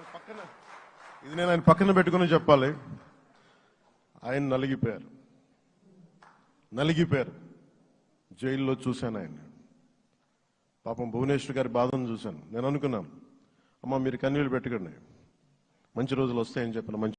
పక్కన. ఇది నేను ఆయన పక్కన పెట్టుకుని చెప్పాలి. ఆయన నలిగిపోయారు. నలిగిపోయారు. జైల్లో చూశాను ఆయన పాపం భువనేశ్వర్ గారి బాధను చూశాను. నేను అనుకున్నాను అమ్మ మీరు కన్నీళ్ళు పెట్టుకోండి. మంచి రోజులు వస్తాయని చెప్పిన మంచి